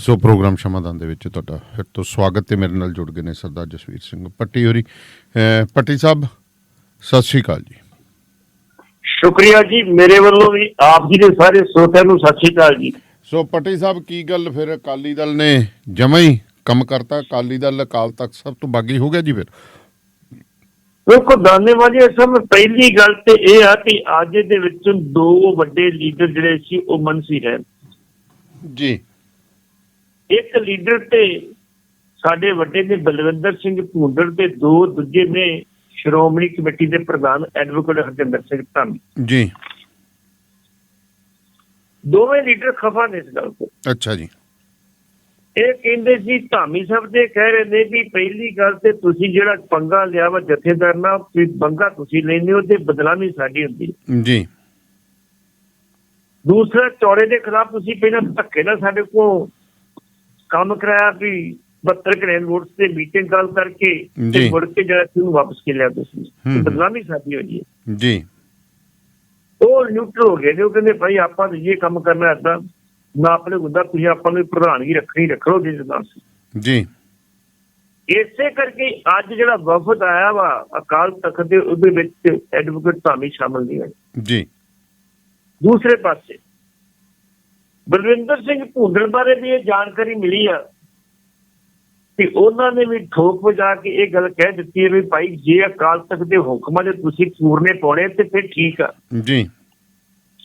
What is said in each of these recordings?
ਸੋ programme ਸ਼ਮਾਦਾਨ ਦੇ ਵਿੱਚ ਤੁਹਾਡਾ ਫਿਰ ਤੋਂ ਸਵਾਗਤ ਤੇ ਮੇਰੇ ਨਾਲ ਜੁੜ ਗਏ ਨੇ ਸਰਦਾਰ ਜਸਵੀਰ ਸਿੰਘ ਪੱਟੀ ਹੋਰੀ। ਪੱਟੀ ਸਾਹਿਬ ਸਤਿ ਸ਼੍ਰੀ ਅਕਾਲ ਜੀ। ਸ਼ੁਕਰੀਆ ਜੀ ਮੇਰੇ ਵੱਲੋਂ ਵੀ ਆਪ ਜੀ ਦੇ ਸਾਰੇ ਸਰੋਤਿਆਂ ਨੂੰ ਸਤਿ ਸ਼੍ਰੀ ਅਕਾਲ ਜੀ। ਸੋ ਪੱਟੀ ਸਾਹਿਬ ਕੀ ਗੱਲ ਫਿਰ ਅਕਾਲੀ ਦਲ ਨੇ ਜਮਾ ਹੀ ਕੰਮ ਕਰਤਾ ਅਕਾਲੀ ਦਲ ਅਕਾਲ ਤਖਤ ਸਭ ਤੋਂ ਬਾਗੀ ਹੋ ਗਿਆ ਜੀ ਫਿਰ? ਵੇਖੋ ਦਾਨੇਵਾਜੀ ਅਸਮ ਪਹਿਲੀ ਗੱਲ ਤੇ ਇਹ ਆ ਕਿ ਅੱਜ ਦੇ ਵਿੱਚ ਦੋ ਵੱਡੇ ਲੀਡਰ ਜਿਹੜੇ ਸੀ ਉਹ ਮਨਸੀ ਰਹੇ ਜੀ। ਇੱਕ ਲੀਡਰ ਤੇ ਸਾਡੇ ਵੱਡੇ ਨੇ ਬਲਵਿੰਦਰ ਸਿੰਘ ਭੂੰਦੜ ਤੇ ਦੋ ਦੂਜੇ ਨੇ ਸ਼੍ਰੋਮਣੀ ਕਮੇਟੀ ਦੇ ਪ੍ਰਧਾਨ ਐਡਵੋਕੇਟ ਹਰਜਿੰਦਰ ਸਿੰਘ ਧੰਨ ਜੀ। ਦੋਵੇਂ ਲੀਡਰ ਖਫਾ ਨੇ ਇਸ ਗੱਲ ਤੋਂ। ਅੱਛਾ ਜੀ। ਇਹ ਕਹਿੰਦੇ ਸੀ ਧਾਮੀ ਸਾਹਿਬ ਦੇ ਕਹਿ ਰਹੇ ਨੇ ਵੀ ਪਹਿਲੀ ਗੱਲ ਤੇ ਤੁਸੀਂ ਜਿਹੜਾ ਪੰਗਾ ਲਿਆ ਵਾ ਜਥੇਦਾਰ ਨਾਲ ਪੰਗਾ ਤੁਸੀਂ ਲੈਂਦੇ ਹੋ ਤੇ ਬਦਲਾਮੀ ਸਾਡੀ ਹੁੰਦੀ। ਜੀ। ਦੂਸਰਾ ਚੌੜੇ ਦੇ ਖਿਲਾਫ ਤੁਸੀਂ ਪਹਿਲਾਂ ਧੱਕੇ ਨਾਲ ਸਾਡੇ ਕੋਲ ਕੰਮ ਕਰਾਇਆ ਵੀ 72 ਕਰੇਨ ਵੋਟਸ ਤੇ ਮੀਟਿੰਗ ਕਾਲ ਕਰਕੇ ਜੀ। ਤੇ ਮੁੜ ਕੇ ਜਿਹੜਾ ਸੀ ਉਹਨੂੰ ਵਾਪਸ ਕੇ ਲਿਆ ਤੁਸੀਂ। ਹੂੰ। ਬਦਨਾਮੀ ਸਾਡੀ ਹੋਈ ਹੈ। ਜੀ। ਉਹ ਨਿਊਟਰਲ ਹੋ ਗਏ ਨੇ ਉਹ ਕਹਿੰਦੇ ਭਾਈ ਆਪਾਂ ਤਾਂ ਇਹ ਕੰਮ ਕਰਨਾ ਏਦਾਂ ਨਾ ਆਪਣੇ ਹੁੰਦਾ ਤੁਸੀਂ ਆਪਾਂ ਨੂੰ ਪ੍ਰਧਾਨਗੀ ਰੱਖਣੀ ਰੱਖੋ ਜਿਸ ਨਾਲ ਜੀ। ਇਸੇ ਕਰਕੇ ਅੱਜ ਜਿਹੜਾ ਵਫਦ ਆਇਆ ਵਾ ਅਕਾਲ ਤਖਤ ਦੇ ਉਹਦੇ ਵਿੱਚ ਐਡਵੋਕੇਟ ਧਾਮੀ ਸ਼ਾਮਲ ਨਹੀਂ ਹੋਏ। ਜੀ। ਦੂਸਰੇ ਪਾਸੇ ਬਲਵਿੰਦਰ ਸਿੰਘ ਭੁੰਦੜ ਬਾਰੇ ਵੀ ਇਹ ਜਾਣਕਾਰੀ ਮਿਲੀ ਆ ਕਿ ਉਹਨਾਂ ਨੇ ਵੀ ਠੋਕ ਵਜਾ ਕੇ ਇਹ ਗੱਲ ਕਹਿ ਦਿੱਤੀ ਹੈ ਵੀ ਭਾਈ ਜੇ ਅਕਾਲ ਤਖਤ ਦੇ ਹੁਕਮਾਂ ਦੇ ਤੁਸੀਂ ਪੂਰਨੇ ਪਾਉਣੇ ਤੇ ਫਿਰ ਠੀਕ ਆ। ਜੀ।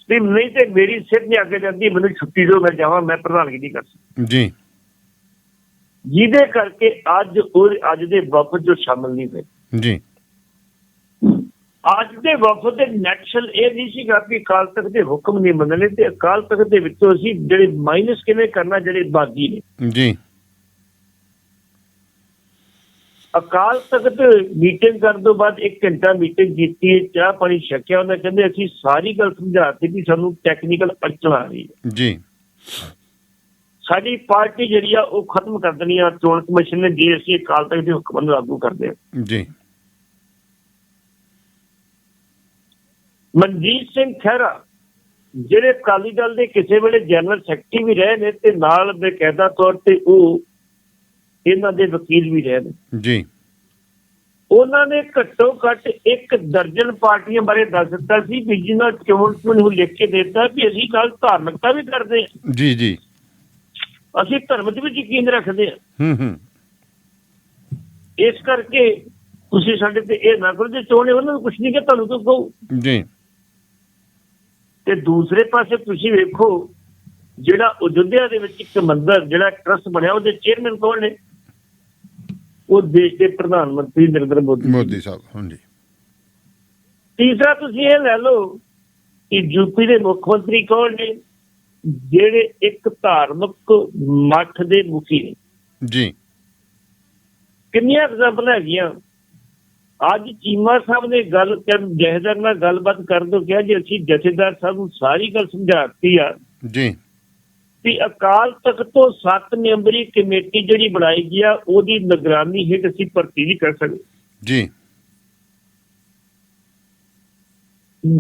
ਤੇ ਨਹੀਂ ਤੇ ਮੇਰੀ ਸਿਰ ਨਹੀਂ ਅੱਗੇ ਜਾਂਦੀ ਮੈਨੂੰ ਛੁੱਟੀ ਦਿਓ ਮੈਂ ਜਾਵਾਂ ਮੈਂ ਪ੍ਰਧਾਨਗੀ ਨਹੀਂ ਕਰ ਸਕਦਾ। ਜੀ। ਜਿਹਦੇ ਕਰਕੇ ਅੱਜ ਉਹ ਅੱਜ ਦੇ ਵਫਦ ਜੋ ਸ਼ਾਮਲ ਨਹੀਂ ਹੋਏ। ਜੀ। ਅੱਜ ਦੇ ਵਫਦ ਦੇ ਨੈਕਸ਼ਨ ਇਹ ਨਹੀਂ ਸੀਗਾ ਕਿ ਅਕਾਲ ਤਖਤ ਦੇ ਹੁਕਮ ਨਹੀਂ ਮੰਨਣੇ ਤੇ ਅਕਾਲ ਤਖਤ ਦੇ ਵਿੱਚੋਂ ਅਸੀਂ ਜਿਹੜੇ ਮਾਈਨਸ ਕਿਵੇਂ ਕਰਨਾ ਜਿਹੜੇ ਬਾਗੀ ਨੇ। ਜੀ। ਅਕਾਲ ਤਖਤ ਮੀਟਿੰਗ ਕਰਨ ਤੋਂ ਬਾਅਦ 1 ਘੰਟਾ ਮੀਟਿੰਗ ਕੀਤੀ ਚਾਹ ਪਾਣੀ ਛਕਿਆ ਉਹਨਾਂ ਕਹਿੰਦੇ ਅਸੀਂ ਸਾਰੀ ਗੱਲ ਸਮਝਾਤੀ ਵੀ ਸਾਨੂੰ ਟੈਕਨੀਕਲ ਅੜਚਣ ਆ ਰਹੀ ਹੈ। ਜੀ। ਸਾਡੀ ਪਾਰਟੀ ਜਿਹੜੀ ਆ ਉਹ ਖਤਮ ਕਰ ਦੇਣੀ ਆ ਚੋਣ ਕਮਿਸ਼ਨ ਨੇ ਜੇ ਅਸੀਂ ਅਕਾਲ ਤਖਤ ਦੇ ਹੁਕਮਾਂ ਨੂੰ ਲਾਗੂ ਕਰਦੇ ਹਾਂ। ਜੀ। ਮਨਜੀਤ ਸਿੰਘ ਖਹਿਰਾ ਜਿਹੜੇ ਅਕਾਲੀ ਦਲ ਦੇ ਕਿਸੇ ਵੇਲੇ ਜਨਰਲ ਸੈਕਟਰੀ ਵੀ ਰਹੇ ਨੇ ਤੇ ਨਾਲ ਬਕਾਇਦਾ ਤੌਰ ਤੇ ਉਹ ਇਹਨਾਂ ਦੇ ਵਕੀਲ ਵੀ ਰਹੇ ਨੇ। ਜੀ। ਉਹਨਾਂ ਨੇ ਘੱਟੋ ਘੱਟ ਇੱਕ ਦਰਜਨ ਪਾਰਟੀਆਂ ਬਾਰੇ ਦੱਸ ਦਿੱਤਾ ਸੀ ਵੀ ਜਿਨ੍ਹਾਂ ਚੋਣ ਨੂੰ ਲਿਖ ਕੇ ਦਿੱਤਾ ਵੀ ਅਸੀਂ ਨਾਲ ਧਾਰਮਿਕਤਾ ਵੀ ਕਰਦੇ ਹਾਂ। ਜੀ ਜੀ। ਅਸੀਂ ਧਰਮ ਦੇ ਵਿੱਚ ਯਕੀਨ ਰੱਖਦੇ ਹਾਂ। ਹੂੰ ਹੂੰ। ਇਸ ਕਰਕੇ ਤੁਸੀਂ ਸਾਡੇ ਤੇ ਇਹ ਨਾ ਕਰੋ ਜੇ ਚੋਣੇ ਉਹਨਾਂ ਨੂੰ ਕੁਝ ਨਹੀਂ ਕਿ ਤੁਹਾਨੂੰ ਕਿਉਂ ਕਹੋ। ਜੀ। ਤੇ ਦੂਸਰੇ ਪਾਸੇ ਤੁਸੀਂ ਵੇਖੋ ਜਿਹੜਾ ਅਯੁੱਧਿਆ ਦੇ ਵਿੱਚ ਇੱਕ ਮੰਦਿਰ ਜਿਹੜਾ ਟਰਸਟ ਬਣਿਆ ਉਹਦੇ ਚੇਅਰਮੈਨ ਕੌਣ ਨੇ? ਉਹ ਦੇਸ਼ ਦੇ ਪ੍ਰਧਾਨ ਮੰਤਰੀ ਨਰਿੰਦਰ ਮੋਦੀ। ਮੋਦੀ ਸਾਹਿਬ ਹਾਂਜੀ। ਤੀਸਰਾ ਤੁਸੀਂ ਇਹ ਲੈ ਲਓ ਕਿ ਯੂਪੀ ਦੇ ਮੁੱਖ ਮੰਤਰੀ ਕੌਣ ਨੇ ਜਿਹੜੇ ਇੱਕ ਧਾਰਮਿਕ ਮੱਠ ਦੇ ਮੁਖੀ ਨੇ। ਜੀ। ਕਿੰਨੀਆਂ ਐਗਜ਼ਾਮਪਲ ਹੈਗੀਆਂ? ਅੱਜ ਚੀਮਾ ਸਾਹਿਬ ਨੇ ਗੱਲ ਕਰ ਜਹਦਰ ਨਾਲ ਗੱਲਬਾਤ ਕਰਨ ਤੋਂ ਕਿਹਾ ਜੀ ਅਸੀਂ ਜਥੇਦਾਰ ਸਾਹਿਬ ਨੂੰ ਸਾਰੀ ਗੱਲ ਸਮਝਾਤੀ ਆ। ਜੀ। ਵੀ ਅਕਾਲ ਤਖਤ ਤੋਂ 7 ਮੈਂਬਰੀ ਕਮੇਟੀ ਜਿਹੜੀ ਬਣਾਈ ਗਈ ਆ ਉਹਦੀ ਨਿਗਰਾਨੀ ਹੇਠ ਅਸੀਂ ਭਰਤੀ ਨਹੀਂ ਕਰ ਸਕਦੇ। ਜੀ।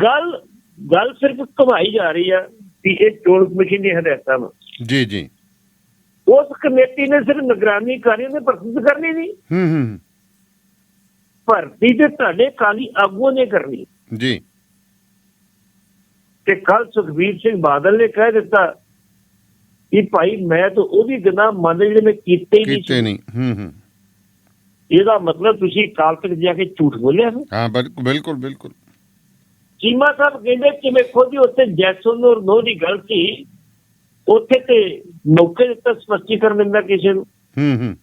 ਗੱਲ ਗੱਲ ਸਿਰਫ ਘੁਮਾਈ ਜਾ ਰਹੀ ਆ ਕਿ ਇਹ ਚੋਣ ਕਮਿਸ਼ਨ ਦੀ ਹਦਾਇਤਾਂ ਵਾ। ਜੀ ਜੀ। ਉਸ ਕਮੇਟੀ ਨੇ ਸਿਰਫ ਨਿਗਰਾਨੀ ਕਰਨੀ ਉਹਨੇ ਤਾਂ ਕਰਨੀ ਨਹੀਂ। ਹੂੰ ਹੂੰ। ਭਰਤੀ ਤੇ ਤੁਹਾਡੇ ਕਾਲੀ ਆਗੂਆਂ ਨੇ ਕਰਨੀ। ਜੀ। ਤੇ ਕੱਲ ਸੁਖਬੀਰ ਸਿੰਘ ਬਾਦਲ ਨੇ ਕਹਿ ਦਿੱਤਾ ਕਿ ਭਾਈ ਮੈਂ ਤਾਂ ਉਹਦੀ ਗਨਾ ਮੰਨ ਜਿਹੜੇ ਮੈਂ ਕੀਤੇ ਹੀ ਨਹੀਂ ਕੀਤੇ। ਨਹੀਂ। ਹੂੰ ਹੂੰ। ਇਹਦਾ ਮਤਲਬ ਤੁਸੀਂ ਕਾਲ ਤੱਕ ਜਾ ਕੇ ਝੂਠ ਬੋਲਿਆ ਹਾਂ ਬਿਲ- ਬਿਲਕੁਲ ਬਿਲਕੁਲ। ਚੀਮਾ ਸਾਹਿਬ ਕਹਿੰਦੇ ਕਿ ਮੈਂ ਖੁਦ ਹੀ ਉੱਥੇ ਜੈਸਨ ਔਰ ਨੋ ਦੀ ਗੱਲ ਸੀ। ਉੱਥੇ ਤੇ ਮੌਕੇ ਦਿੱਤਾ ਸਪਸ਼ਟੀਕਰਨ ਦਿੰਦਾ ਕਿਸੇ ਨੂੰ। ਹੂੰ ਹੂੰ।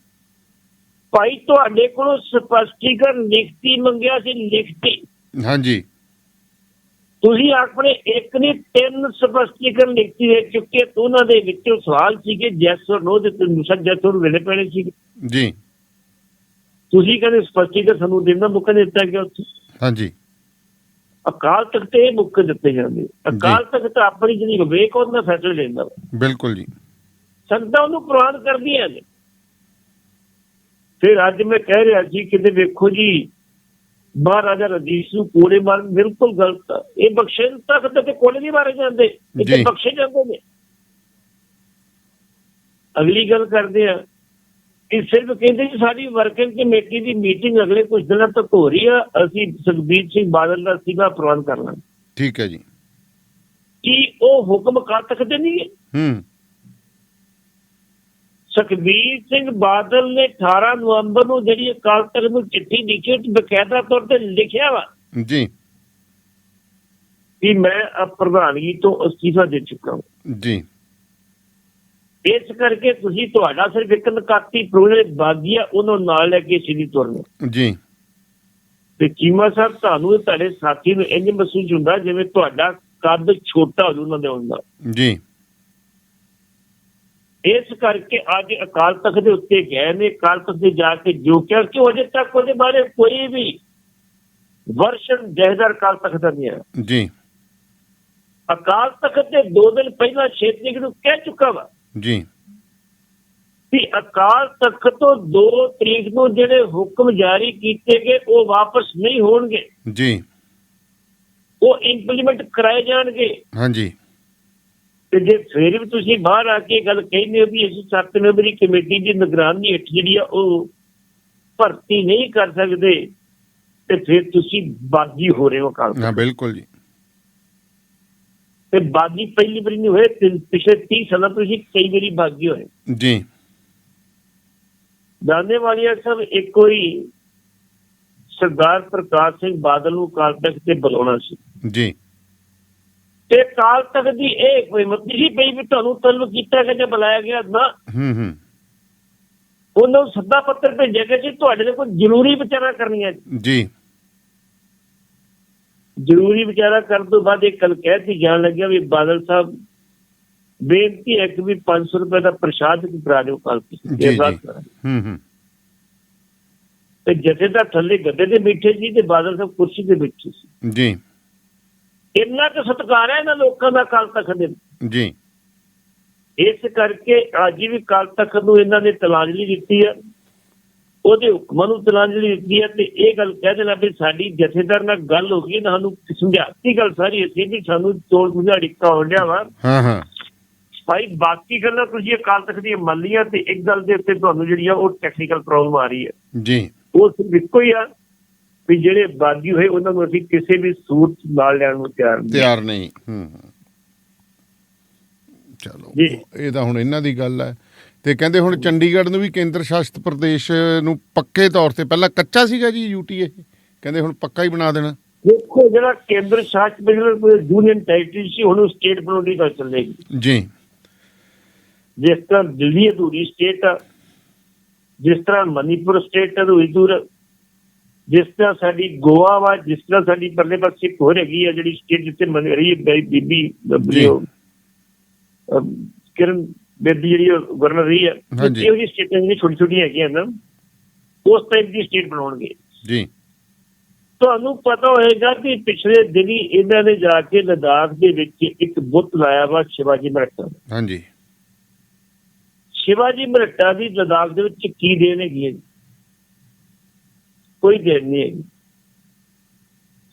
ਭਾਈ ਤੁਹਾਡੇ ਕੋਲੋਂ ਸਪਸ਼ਟੀਕਰਨ ਲਿਖਤੀ ਮੰਗਿਆ ਸੀ ਲਿਖਤੀ। ਹਾਂਜੀ। ਤੁਸੀਂ ਆਪਣੇ ਇੱਕ ਨਹੀਂ ਤਿੰਨ ਸਪਸ਼ਟੀਕਰਨ ਲਿਖਤੀ ਦੇ ਚੁੱਕੇ। ਤੇ ਉਹਨਾਂ ਦੇ ਵਿੱਚੋਂ ਸਵਾਲ ਸੀਗੇ ਜੈਸ ਔਰ ਨੋ ਦੇ ਤੁਹਾਨੂੰ ਜੈਸ ਔਰ ਵੇਲੇ ਪੈਣੇ ਸੀ। ਜੀ। ਤੁਸੀਂ ਕਹਿੰਦੇ ਸਪਸ਼ਟੀਕਰਨ ਸਾਨੂੰ ਦੇਣਾ ਮੁੱਕ ਦਿੱਤਾ ਗਿਆ ਉੱਥੇ। ਹਾਂਜੀ। ਅਕਾਲ ਤਖਤ ਤੇ ਇਹ ਮੁੱਕ ਦਿੱਤੇ ਜਾਂਦੇ। ਅਕਾਲ ਤਖਤ ਆਪਣੀ ਜਿਹੜੀ ਵਿਵੇਕ ਉਹਦਾ ਫੈਸਲੇ ਲੈਂਦਾ। ਬਿਲਕੁਲ ਜੀ। ਸੰਗਤਾਂ ਉਹਨੂੰ ਪ੍ਰਵਾਨ ਕਰਦੀਆਂ ਨੇ। ਫਿਰ ਅੱਜ ਮੈਂ ਕਹਿ ਰਿਹਾ ਜੀ ਕਿਤੇ ਵੇਖੋ ਜੀ ਮਹਾਰਾਜਾ ਰਜੀਸ਼ ਨੂੰ ਕੋਲੇ ਮਾਰਨ ਬਿਲਕੁਲ ਗਲਤ ਇਹ ਬਖਸ਼ੇ ਤੱਕ ਤੇ ਕੋਲੇ ਨਹੀਂ ਮਾਰੇ ਜਾਂਦੇ ਇਹ। ਬਖਸ਼ੇ ਜਾਂਦੇ ਨੇ। ਅਗਲੀ ਗੱਲ ਕਰਦੇ ਆ ਕਿ ਸਿਰਫ ਕਹਿੰਦੇ ਜੀ ਸਾਡੀ ਵਰਕਿੰਗ ਕਮੇਟੀ ਦੀ ਮੀਟਿੰਗ ਅਗਲੇ ਕੁਝ ਦਿਨਾਂ ਤੱਕ ਹੋ ਰਹੀ ਆ ਅਸੀਂ ਸੁਖਬੀਰ ਸਿੰਘ ਬਾਦਲ ਦਾ ਸੀਗਾ ਪ੍ਰਬੰਧ ਕਰ ਲਾਂਗੇ। ਠੀਕ ਹੈ ਜੀ। ਕੀ ਉਹ ਹੁਕਮ ਕਰ ਸਕਦੇ ਨਹੀਂ ਹੈ? ਸੁਖਬੀਰ ਸਿੰਘ ਬਾਦਲ ਨੇ 18 ਨਵੰਬਰ ਨੂੰ ਜਿਹੜੀ ਅਕਾਲ ਤਖਤ ਨੂੰ ਚਿੱਠੀ ਲਿਖੀ ਤੇ ਬਕਾਇਦਾ ਤੌਰ ਤੇ ਲਿਖਿਆ ਵਾ। ਜੀ। ਕਿ ਮੈਂ ਪ੍ਰਧਾਨਗੀ ਤੋਂ ਅਸਤੀਫਾ ਦੇ ਚੁੱਕਾ ਹਾਂ। ਜੀ। ਇਸ ਕਰਕੇ ਤੁਸੀਂ ਤੁਹਾਡਾ ਸਿਰਫ ਇੱਕ ਨਕਾਤੀ ਪ੍ਰੋਜੈਕਟ ਬਾਗੀ ਆ ਉਹਨੂੰ ਨਾਲ ਲੈ ਕੇ ਸਿੱਧੀ ਤੁਰਨਾ ਜੀ। ਤੇ ਚੀਮਾ ਸਾਹਿਬ ਤੁਹਾਨੂੰ ਤੇ ਤੁਹਾਡੇ ਸਾਥੀ ਨੂੰ ਇੰਜ ਮਹਿਸੂਸ ਹੁੰਦਾ ਜਿਵੇਂ ਤੁਹਾਡਾ ਕੱਦ ਛੋਟਾ ਹੋ ਜੂ ਉਹਨਾਂ ਦੇ ਹੁੰਦਾ ਜੀ। ਇਸ ਕਰਕੇ ਅੱਜ ਅਕਾਲ ਤਖਤ ਦੇ ਉੱਤੇ ਗਏ ਨੇ ਅਕਾਲ ਤਖਤ ਦੇ ਜਾ ਕੇ ਜੋ ਕਿਹਾ ਕਿ ਅਜੇ ਤੱਕ ਉਹਦੇ ਬਾਰੇ ਕੋਈ ਵੀ ਵਰਸ਼ਨ ਜਹਦਰ ਅਕਾਲ ਤਖਤ ਦਾ ਨਹੀਂ ਹੈ ਜੀ। ਅਕਾਲ ਤਖਤ ਦੇ ਦੋ ਦਿਨ ਪਹਿਲਾਂ ਛੇਤੀ ਨੂੰ ਕਹਿ ਚੁੱਕਾ ਵਾ ਜੀ। ਕਿ ਅਕਾਲ ਤਖਤ ਤੋਂ 2 ਤਰੀਕ ਨੂੰ ਜਿਹੜੇ ਹੁਕਮ ਜਾਰੀ ਕੀਤੇ ਗਏ ਉਹ ਵਾਪਸ ਨਹੀਂ ਹੋਣਗੇ। ਜੀ। ਉਹ ਇੰਪਲੀਮੈਂਟ ਕਰਾਏ ਜਾਣਗੇ। ਹਾਂਜੀ। ਤੇ ਜੇ ਫਿਰ ਵੀ ਤੁਸੀਂ ਬਾਹਰ ਆ ਕੇ ਗੱਲ ਕਹਿੰਦੇ ਹੋ ਵੀ ਅਸੀਂ ਸੱਤ ਮੈਂਬਰੀ ਕਮੇਟੀ ਦੀ ਨਿਗਰਾਨੀ ਹੇਠ ਜਿਹੜੀ ਆ ਉਹ ਭਰਤੀ ਨਹੀਂ ਕਰ ਸਕਦੇ ਤੇ ਫਿਰ ਤੁਸੀਂ ਬਾਗੀ ਹੋ ਰਹੇ ਹੋ ਤਖਤ ਹਾਂ ਬਿਲਕੁਲ ਜੀ। ਤੇ ਬਾਗੀ ਪਹਿਲੀ ਵਾਰੀ ਨਹੀਂ ਹੋਏ ਪਿਛਲੇ 30 ਸਾਲਾਂ ਤੋਂ ਤੁਸੀਂ ਕਈ ਵਾਰੀ ਬਾਗੀ ਹੋਏ। ਜੀ। ਦਾਨੇ ਵਾਲੀਆ ਸਭ ਇੱਕੋ ਹੀ ਸਰਦਾਰ ਪ੍ਰਕਾਸ਼ ਸਿੰਘ ਬਾਦਲ ਨੂੰ ਅਕਾਲ ਤਖਤ ਤੇ ਬੁਲਾਉਣਾ ਸੀ। ਜੀ। ਤੇ ਅਕਾਲ ਤਖਤ ਦੀ ਇਹ ਕੋਈ ਮਤਲਬ ਨਹੀਂ ਪਈ ਵੀ ਤੁਹਾਨੂੰ ਤਲਬ ਕੀਤਾ ਗਿਆ ਜਾਂ ਬੁਲਾਇਆ ਗਿਆ ਨਾ? ਹੂੰ ਹੂੰ। ਉਹਨਾਂ ਨੂੰ ਸੱਦਾ ਪੱਤਰ ਭੇਜਿਆ ਗਿਆ ਕਿ ਤੁਹਾਡੇ ਨਾਲ ਕੋਈ ਜ਼ਰੂਰੀ ਵਿਚਾਰਾ ਕਰਨੀ ਹੈ ਜੀ। ਜ਼ਰੂਰੀ ਵਿਚਾਰਾ ਕਰਨ ਤੋਂ ਬਾਅਦ ਇਹ ਕੱਲ ਕਹਿਤੀ ਜਾਣ ਲੱਗਿਆ ਵੀ ਬਾਦਲ ਸਾਹਿਬ ਬੇਨਤੀ ਹੈ ਕਿ ਵੀ 500 ਰੁਪਏ ਦਾ ਪ੍ਰਸ਼ਾਦ ਵੀ ਕਰਾ ਦਿਓ ਕੱਲ ਜੀ, ਜੀ। ਹੂੰ ਹੂੰ। ਤੇ ਜਥੇਦਾਰ ਥੱਲੇ ਗੱਦੇ ਤੇ ਬੈਠੇ ਸੀ ਤੇ ਬਾਦਲ ਸਾਹਿਬ ਕੁਰਸੀ ਤੇ ਬੈਠੇ ਸੀ। ਜੀ। ਇੰਨਾ ਕੁ ਸਤਿਕਾਰ ਹੈ ਇਹਨਾਂ ਲੋਕਾਂ ਦਾ ਕੱਲ ਤੱਕ ਦੇ ਜੀ। ਇਸ ਕਰਕੇ ਅੱਜ ਵੀ ਕੱਲ ਤੱਕ ਨੂੰ ਇਹਨਾਂ ਨੇ ਤਲਾਂਜਲੀ ਦਿੱਤੀ ਹੈ। ਉਹਦੇ ਹੁਕਮਾਂ ਨੂੰ ਤਲਾਂਜਲੀ ਦਿੱਤੀ ਹੈ ਤੇ ਇਹ ਗੱਲ ਕਹਿ ਦੇਣਾ ਵੀ ਸਾਡੀ ਜਥੇਦਾਰ ਨਾਲ ਗੱਲ ਹੋ ਗਈ ਨਾ ਸਾਨੂੰ ਸਮਝਾਤੀ ਗੱਲ ਸਾਰੀ ਅਸੀਂ ਵੀ ਸਾਨੂੰ ਤੋੜ ਬੁਝਾੜੀ ਕਾਉਣ ਡਿਆ ਵਾ। ਹਾਂ ਹਾਂ। ਭਾਈ ਬਾਕੀ ਗੱਲਾਂ ਤੁਸੀਂ ਅਕਾਲ ਤੱਕ ਦੀਆਂ ਮੰਨ ਲਈਆਂ ਤੇ ਇੱਕ ਗੱਲ ਦੇ ਉੱਤੇ ਤੁਹਾਨੂੰ ਜਿਹੜੀ ਆ ਉਹ ਟੈਕਨੀਕਲ ਪ੍ਰੋਬਲਮ ਆ ਰਹੀ ਹੈ। ਜੀ। ਉਹ ਸਿਰਫ ਇੱਕੋ ਹੀ ਆ ਵੀ ਜਿਹੜੇ ਬਾਗੀ ਹੋਏ ਉਹਨਾਂ ਨੂੰ ਅਸੀਂ ਕਿਸੇ ਵੀ ਸੂਰਤ ਨਾਲ ਲੈਣ ਨੂੰ ਤਿਆਰ ਨਹੀਂ। ਤਿਆਰ ਨਹੀਂ ਹੂੰ। ਚਲੋ। ਇਹ ਤਾਂ ਹੁਣ ਇਹਨਾਂ ਦੀ ਗੱਲ ਹੈ। ਤੇ ਕਹਿੰਦੇ ਹੁਣ ਚੰਡੀਗੜ੍ਹ ਨੂੰ ਵੀ ਕੇਂਦਰ ਸ਼ਾਸਿਤ ਪ੍ਰਦੇਸ਼ ਨੂੰ ਪੱਕੇ ਤੌਰ ਤੇ ਪਹਿਲਾਂ ਕੱਚਾ ਸੀਗਾ ਜੀ ਯੂਟੀਏ ਕਹਿੰਦੇ ਹੁਣ ਪੱਕਾ ਹੀ ਬਣਾ ਦੇਣਾ। ਦੇਖੋ ਜਿਹੜਾ ਕੇਂਦਰ ਸ਼ਾਸਿਤ ਪ੍ਰਦੇਸ਼ ਯੂਨੀਅਨ ਟੈਰੀਟਰੀ ਸੀ ਹੁਣ ਉਹ ਸਟੇਟ ਬਣਾਉਣੀ ਦਾ ਚੱਲੇਗੀ। ਜੀ। ਜਿਸ ਤਰ੍ਹਾਂ ਦਿੱਲੀ ਅਧੂਰੀ ਸਟੇਟ ਆ ਜਿਸ ਤਰ੍ਹਾਂ ਮਨੀਪੁਰ ਸਟੇਟ ਅਧੂਰੀ ਦੂਰ ਜਿਸ ਤਰ੍ਹਾਂ ਸਾਡੀ ਗੋਆ ਵਾ ਜਿਸ ਤਰ੍ਹਾਂ ਸਾਡੀ ਪਰਲੇ ਪਾਸੇ ਹੋਰ ਹੈਗੀ ਆ ਜਿਹੜੀ ਸਟੇਟ ਜਿੱਥੇ ਮੰਨ ਰਹੀ ਹੈ ਬਈ ਬੀਬੀ ਕਿਰਨ ਬੇਦੀ ਜਿਹੜੀ ਗਵਰਨਰ ਰਹੀ ਹੈ। ਇਹੋ ਜਿਹੀ ਸਟੇਟਾਂ ਜਿਹੜੀ ਛੋਟੀ ਛੋਟੀਆਂ ਹੈਗੀਆਂ ਨਾ ਉਸ ਟਾਈਪ ਦੀ ਸਟੇਟ ਬਣਾਉਣਗੇ। ਜੀ। ਤੁਹਾਨੂੰ ਪਤਾ ਹੋਏਗਾ ਕਿ ਪਿਛਲੇ ਦਿਨੀ ਇਹਨਾਂ ਨੇ ਜਾ ਕੇ ਲਦਾਖ ਦੇ ਵਿੱਚ ਇੱਕ ਬੁੱਤ ਲਾਇਆ ਵਾ ਸ਼ਿਵਾਜੀ ਮਰਟਾ ਹਾਂਜੀ। ਸ਼ਿਵਾਜੀ ਮਰਟਾ ਦੀ ਲਦਾਖ ਦੇ ਵਿੱਚ ਕੀ ਦੇਣ ਹੈਗੀ ਹੈ ਜੀ? ਕੋਈ ਦੇਣ ਨਹੀਂ ਹੈਗੀ।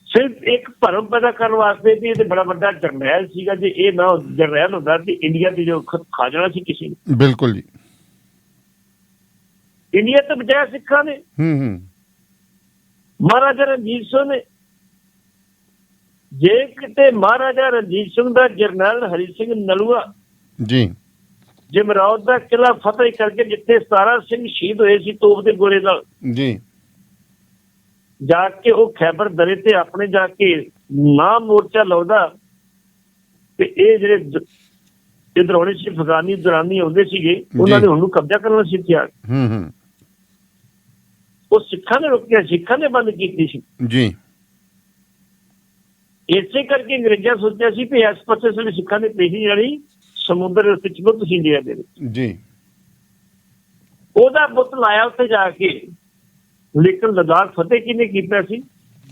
ਸਿਰਫ ਇੱਕ ਭਰਮ ਪੈਦਾ ਕਰਨ ਵਾਸਤੇ ਵੀ ਇਹ ਤੇ ਬੜਾ ਵੱਡਾ ਜਰਨੈਲ ਸੀਗਾ ਜੇ। ਇਹ ਨਾ ਜਰਨੈਲ ਹੁੰਦਾ ਤੇ ਇੰਡੀਆ ਦੀ ਜੋ ਖਾ ਜਾਣਾ ਸੀ ਕਿਸੇ ਨੇ। ਬਿਲਕੁਲ ਜੀ। ਇੰਡੀਆ ਤੋਂ ਬਚਾਇਆ ਸਿੱਖਾਂ ਨੇ। ਹੂੰ ਹੂੰ। ਮਹਾਰਾਜਾ ਰਣਜੀਤ ਸਿੰਘ ਨੇ। ਜੇ ਕਿਤੇ ਮਹਾਰਾਜਾ ਰਣਜੀਤ ਸਿੰਘ ਦਾ ਜਰਨੈਲ ਹਰੀ ਸਿੰਘ ਨਲੂਆ ਜੀ। ਜਮਰੌਦ ਦਾ ਕਿਲਾ ਫਤਿਹ ਕਰਕੇ ਜਿੱਥੇ 17 ਸਿੰਘ ਸ਼ਹੀਦ ਹੋਏ ਸੀ ਤੋਪ ਦੇ ਗੋਲੇ ਨਾਲ। ਜੀ। ਜਾ ਕੇ ਉਹ ਖੈਬਰ ਦਰੇ ਤੇ ਆਪਣੇ ਜਾ ਕੇ ਨਾ ਮੋਰਚਾ ਲਾਉਂਦਾ ਤੇ ਇਹ ਜਿਹੜੇ ਇੱਧਰ ਹੋਣੇ ਸੀ ਫਗਾਨੀ ਦਰਾਨੀ ਆਉਂਦੇ ਸੀਗੇ ਉਹਨਾਂ। ਨੇ ਉਹਨੂੰ ਕਬਜ਼ਾ ਕਰਨਾ ਸੀ ਤਿਆਰ ਹੂੰ ਹੂੰ। ਉਹ ਸਿੱਖਾਂ ਨੇ ਰੋਕਿਆ ਸਿੱਖਾਂ ਨੇ ਬੰਦ ਕੀਤੀ ਸੀ। ਜੀ। ਇਸੇ ਕਰਕੇ ਅੰਗਰੇਜ਼ਾਂ ਸੋਚਿਆ ਸੀ ਕਿ ਇਸ ਪਾਸੇ ਸਾਡੇ ਸਿੱਖਾਂ ਨੇ ਪੇਸ਼ੀ ਜਾਣੀ ਸਮੁੰਦਰ ਦੇ ਉੱਤੇ ਚਲੋ ਤੁਸੀਂ ਇੰਡੀਆ ਦੇ ਵਿੱਚ। ਜੀ। ਉਹਦਾ ਬੁੱਤ ਲਾਇਆ ਉੱਤੇ ਜਾ ਕੇ। ਲੇਕਿਨ ਲਦਾਖ ਫਤਿਹ ਕਿਹਨੇ ਕੀਤਾ ਸੀ?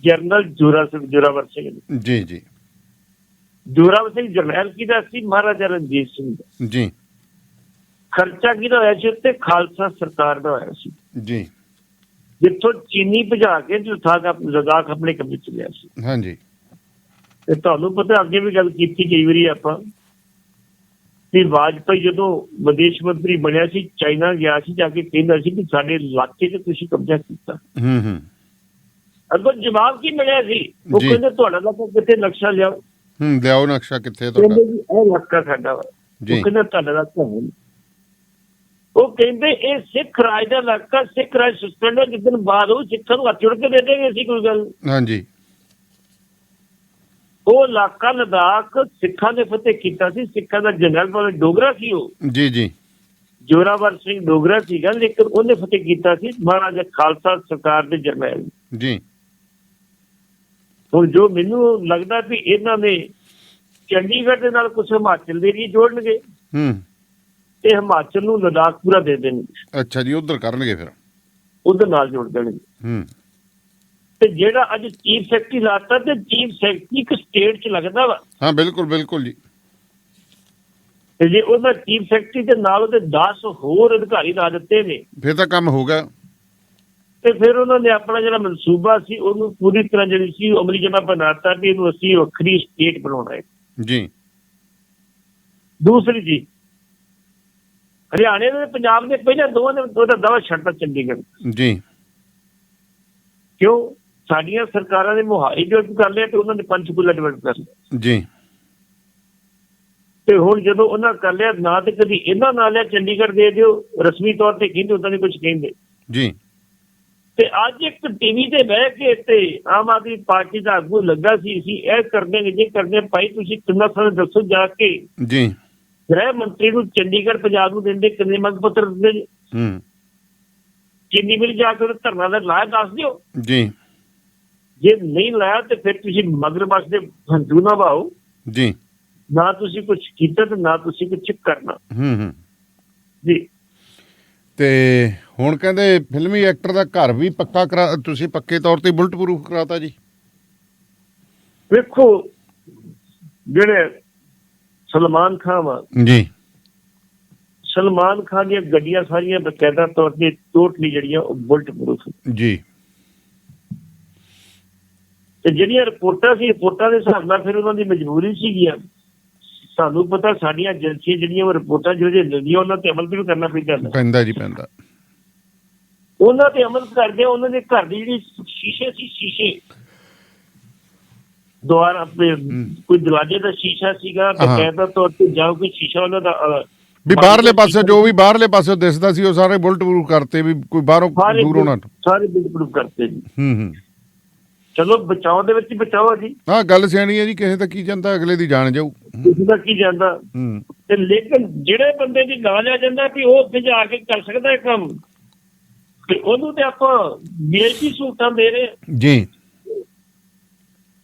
ਜਨਰਲ ਜੋਰਾ ਸਿੰਘ ਜੋਰਾਵਰ ਸਿੰਘ ਨੇ। ਜੀ ਜੀ। ਜੋਰਾਵਰ ਸਿੰਘ ਜਰਨੈਲ ਕਿਹਦਾ ਸੀ? ਮਹਾਰਾਜਾ ਰਣਜੀਤ ਸਿੰਘ ਦਾ। ਜੀ। ਖਰਚਾ ਕਿਹਦਾ ਹੋਇਆ ਸੀ? ਉੱਤੇ ਖਾਲਸਾ ਸਰਕਾਰ ਦਾ ਹੋਇਆ ਸੀ। ਜੀ। ਜਿੱਥੋਂ ਚੀਨੀ ਭਜਾ ਕੇ ਲਦਾਖ ਲਦਾਖ ਆਪਣੇ ਕਬਜ਼ੇ ਚ ਲਿਆ ਸੀ। ਹਾਂਜੀ। ਤੇ ਤੁਹਾਨੂੰ ਪਤਾ ਅੱਗੇ ਵੀ ਗੱਲ ਕੀਤੀ ਕਈ ਵਾਰੀ ਆਪਾਂ ਤੇ ਵਾਜਪਾਈ ਜਦੋਂ ਵਿਦੇਸ਼ ਮੰਤਰੀ ਬਣਿਆ ਸੀ ਚਾਈਨਾ ਗਿਆ ਸੀ ਜਾ ਕੇ ਕਹਿੰਦਾ ਸੀ ਕਿ ਸਾਡੇ ਇਲਾਕੇ 'ਚ ਤੁਸੀਂ ਕਬਜ਼ਾ ਕੀਤਾ। ਹੂੰ ਹੂੰ। ਅੱਗੋਂ ਜਵਾਬ ਕੀ ਮਿਲਿਆ ਸੀ? ਉਹ। ਕਹਿੰਦੇ ਤੁਹਾਡਾ ਇਲਾਕਾ ਕਿੱਥੇ ਨਕਸ਼ਾ ਲਿਆਓ। ਹੂੰ ਲਿਆਓ ਨਕਸ਼ਾ ਕਿੱਥੇ ਤੁਹਾਡਾ? ਕਹਿੰਦੇ ਜੀ ਇਹ ਇਲਾਕਾ ਸਾਡਾ ਵਾ। ਉਹ ਕਹਿੰਦਾ ਤੁਹਾਡਾ ਇਲਾਕਾ ਹੈ। ਉਹ ਕਹਿੰਦੇ ਇਹ ਸਿੱਖ ਰਾਜ ਦਾ ਇਲਾਕਾ ਸਿੱਖ ਰਾਜ ਸਸਪੈਂਡ ਹੋ ਜਿੱਦਨ ਬਾਅਦ ਉਹ ਸਿੱਖਾਂ ਨੂੰ ਹੱਥ ਜੋੜ ਕੇ ਦੇ ਦੇਣਗੇ ਅਸੀਂ ਕੋਈ ਗੱਲ ਹਾਂਜੀ। ਉਹ ਇਲਾਕਾ ਲਦਾਖ ਸਿੱਖਾਂ ਨੇ ਫਤਿਹ ਕੀਤਾ ਸੀ ਸਿੱਖਾਂ ਦਾ ਜਨਰਲ ਭਾਵੇਂ ਡੋਗਰਾ ਸੀ ਉਹ। ਜੀ ਜੀ। ਜੋਰਾਵਰ ਸਿੰਘ ਡੋਗਰਾ ਸੀਗਾ ਲੇਕਿਨ ਉਹਨੇ ਫਤਿਹ ਕੀਤਾ ਸੀ ਮਹਾਰਾਜਾ ਖਾਲਸਾ ਸਰਕਾਰ ਦੇ ਜਰਨੈਲ ਜੀ। ਹੁਣ ਜੋ ਮੈਨੂੰ ਲੱਗਦਾ ਵੀ ਇਹਨਾਂ ਨੇ ਚੰਡੀਗੜ੍ਹ ਦੇ ਨਾਲ ਕੁਝ ਹਿਮਾਚਲ ਦੇ ਵੀ ਜੋੜਨਗੇ ਹੂੰ। ਤੇ ਹਿਮਾਚਲ ਨੂੰ ਲਦਾਖ ਪੂਰਾ ਦੇ ਦੇਣਗੇ। ਅੱਛਾ ਜੀ ਉਧਰ ਕਰਨਗੇ ਫਿਰ। ਉਹਦੇ ਨਾਲ ਜੋੜ ਦੇਣਗੇ। ਹੂੰ। ਤੇ ਜਿਹੜਾ ਅੱਜ ਚੀਫ ਸੈਕਟਰੀ ਲਾਤਾ ਤੇ ਚੀਫ ਸੈਕਟਰੀ ਇੱਕ ਸਟੇਟ 'ਚ ਲੱਗਦਾ ਵਾ। ਹਾਂ ਬਿਲਕੁਲ ਬਿਲਕੁਲ ਜੀ। ਤੇ ਜੇ ਉਹਦਾ ਚੀਫ ਸੈਕਟਰੀ ਦੇ ਨਾਲ ਉਹਦੇ 10 ਹੋਰ ਅਧਿਕਾਰੀ ਲਾ ਦਿੱਤੇ ਨੇ ਫਿਰ ਤਾਂ ਕੰਮ ਹੋ ਗਿਆ। ਤੇ ਫਿਰ ਉਹਨਾਂ ਨੇ ਆਪਣਾ ਜਿਹੜਾ ਮਨਸੂਬਾ ਸੀ ਉਹਨੂੰ ਪੂਰੀ ਤਰ੍ਹਾਂ ਜਿਹੜੀ ਸੀ ਉਹ ਅਮਲੀ ਜਮਾ ਬਣਾਤਾ ਵੀ ਇਹਨੂੰ ਅਸੀਂ ਵੱਖਰੀ ਸਟੇਟ ਬਣਾਉਣਾ ਹੈ। ਜੀ। ਦੂਸਰੀ ਜੀ ਹਰਿਆਣੇ ਦੇ ਪੰਜਾਬ ਦੇ ਪਹਿਲਾਂ ਦੋਵਾਂ ਨੇ ਉਹਦਾ ਦਵਾ ਛੱਡਤਾ ਚੰਡੀਗੜ੍ਹ। ਜੀ। ਕਿਉਂ? ਸਾਡੀਆਂ ਸਰਕਾਰਾਂ ਨੇ ਮੁਹਾਈ ਡਿਵੈਲਪ ਕਰ ਲਿਆ ਤੇ ਉਹਨਾਂ ਨੇ ਪੰਚਕੂਲਾ ਡਿਵੈਲਪ ਕਰ ਲਿਆ ਜੀ। ਤੇ ਹੁਣ ਜਦੋਂ ਉਹਨਾਂ ਕਰ ਲਿਆ ਨਾ ਤੇ ਕਦੀ ਇਹਨਾਂ ਨਾਲ ਲਿਆ ਚੰਡੀਗੜ੍ਹ ਦੇ ਦਿਓ ਰਸਮੀ ਤੌਰ ਤੇ ਕਹਿੰਦੇ ਉਦਾਂ ਨਹੀਂ ਕੁਝ ਕਹਿੰਦੇ। ਜੀ। ਤੇ ਅੱਜ ਇੱਕ ਟੀਵੀ ਤੇ ਬਹਿ ਕੇ ਤੇ ਆਮ ਆਦਮੀ ਪਾਰਟੀ ਦਾ ਆਗੂ ਲੱਗਾ ਸੀ ਅਸੀਂ ਇਹ ਕਰਦੇ ਨੇ ਜੇ ਕਰਦੇ ਭਾਈ ਤੁਸੀਂ ਕਿੰਨਾ ਸਾਨੂੰ ਦੱਸੋ ਜਾ ਕੇ। ਜੀ। ਗ੍ਰਹਿ ਮੰਤਰੀ ਨੂੰ ਚੰਡੀਗੜ੍ਹ ਪੰਜਾਬ ਨੂੰ ਦਿੰਦੇ ਕਿੰਨੇ ਮੰਗ ਪੱਤਰ ਦਿੰਦੇ? ਹੂੰ। ਕਿੰਨੀ ਵਾਰੀ ਜਾ ਕੇ ਧਰਨਾ ਦਾ ਲਾਇਆ ਦੱਸ ਦਿਓ। ਜੀ। ਜੇ ਨਹੀਂ ਲਾਇਆ ਤੇ ਫਿਰ ਤੁਸੀਂ ਮਗਰ ਬਸ ਦੇ ਹੰਝੂ ਨਾ ਭਾਓ ਜੀ। ਨਾ ਤੁਸੀਂ ਕੁਝ ਕੀਤਾ ਤੇ ਨਾ ਤੁਸੀਂ ਕੁਝ ਕਰਨਾ। ਹੂੰ ਹੂੰ। ਜੀ। ਤੇ ਹੁਣ ਕਹਿੰਦੇ ਫਿਲਮੀ ਐਕਟਰ ਦਾ ਘਰ ਵੀ ਪੱਕਾ ਕਰਾ ਤੁਸੀਂ ਪੱਕੇ ਤੌਰ ਤੇ ਬੁਲਟ ਪ੍ਰੂਫ ਕਰਾਤਾ ਜੀ। ਵੇਖੋ ਜਿਹੜੇ ਸਲਮਾਨ ਖਾਨ ਵਾ ਜੀ। ਸਲਮਾਨ ਖਾਨ ਦੀਆਂ ਗੱਡੀਆਂ ਸਾਰੀਆਂ ਬਕਾਇਦਾ ਤੌਰ ਤੇ ਟੋਟਲੀ ਜਿਹੜੀਆਂ ਉਹ ਬੁਲਟ ਪ੍ਰੂਫ। ਜੀ। ਤੇ ਜਿਹੜੀਆਂ ਰਿਪੋਰਟਾਂ ਸੀ ਰਿਪੋਰਟਾਂ ਦੇ ਹਿਸਾਬ ਨਾਲ ਫਿਰ ਉਹਨਾਂ ਦੀ ਮਜਬੂਰੀ ਸੀਗੀ ਸਾਨੂੰ ਪਤਾ ਸਾਡੀਆਂ ਏਜੰਸੀਆਂ ਜਿਹੜੀਆਂ ਉਹ ਰਿਪੋਰਟਾਂ ਜਿਹੜੀਆਂ ਦਿੰਦੀਆਂ ਉਹਨਾਂ ਤੇ ਅਮਲ ਵੀ ਕਰਨਾ ਪੈਂਦਾ। ਪੈਂਦਾ ਜੀ ਪੈਂਦਾ। ਉਹਨਾਂ ਤੇ ਅਮਲ ਕਰਦੇ ਉਹਨਾਂ ਦੇ ਘਰ ਦੀ ਜਿਹੜੀ ਸ਼ੀਸ਼ੇ ਸੀ ਸ਼ੀਸ਼ੇ। ਦੁਆਰ ਆਪਣੇ ਕੋਈ ਦਰਵਾਜ਼ੇ ਦਾ ਸ਼ੀਸ਼ਾ ਸੀਗਾ ਬਕਾਇਦਾ ਤੌਰ ਤੇ ਜਾਓ ਕੋਈ ਸ਼ੀਸ਼ਾ ਉਹਨਾਂ ਦਾ ਵੀ ਬਾਹਰਲੇ ਪਾਸੇ ਜੋ ਵੀ ਬਾਹਰਲੇ ਪਾਸੇ ਦਿਸਦਾ ਸੀ ਉਹ ਸਾਰੇ ਬੁਲਟ ਪ੍ਰੂਫ ਕਰਤੇ ਵੀ ਕੋਈ ਬਾਹਰੋਂ ਦੂਰੋਂ ਨਾ ਸਾਰੇ ਬਿਲਕੁਲ ਕਰਤੇ ਜੀ। ਹੂੰ ਹੂੰ। ਚਲੋ ਬਚਾਓ ਦੇ ਵਿੱਚ ਬਚਾਓ ਆ ਜੀ। ਹਾਂ ਗੱਲ ਸਿਆਣੀ ਹੈ ਜੀ ਕਿਸੇ ਦਾ ਕੀ ਜਾਂਦਾ ਅਗਲੇ ਦੀ ਜਾਣ ਜਾਊ। ਕਿਸੇ ਦਾ ਕੀ ਜਾਂਦਾ। ਹੂੰ। ਤੇ ਲੇਕਿਨ ਜਿਹੜੇ ਬੰਦੇ ਦੀ ਨਾਂ ਲਿਆ ਜਾਂਦਾ ਵੀ ਉਹ ਉੱਥੇ ਜਾ ਕੇ ਕਰ ਸਕਦਾ ਹੈ ਕੰਮ ਤੇ ਉਹਨੂੰ ਤੇ ਆਪਾਂ ਵੀਆਈਪੀ ਸਹੂਲਤਾਂ ਦੇ ਰਹੇ। ਜੀ।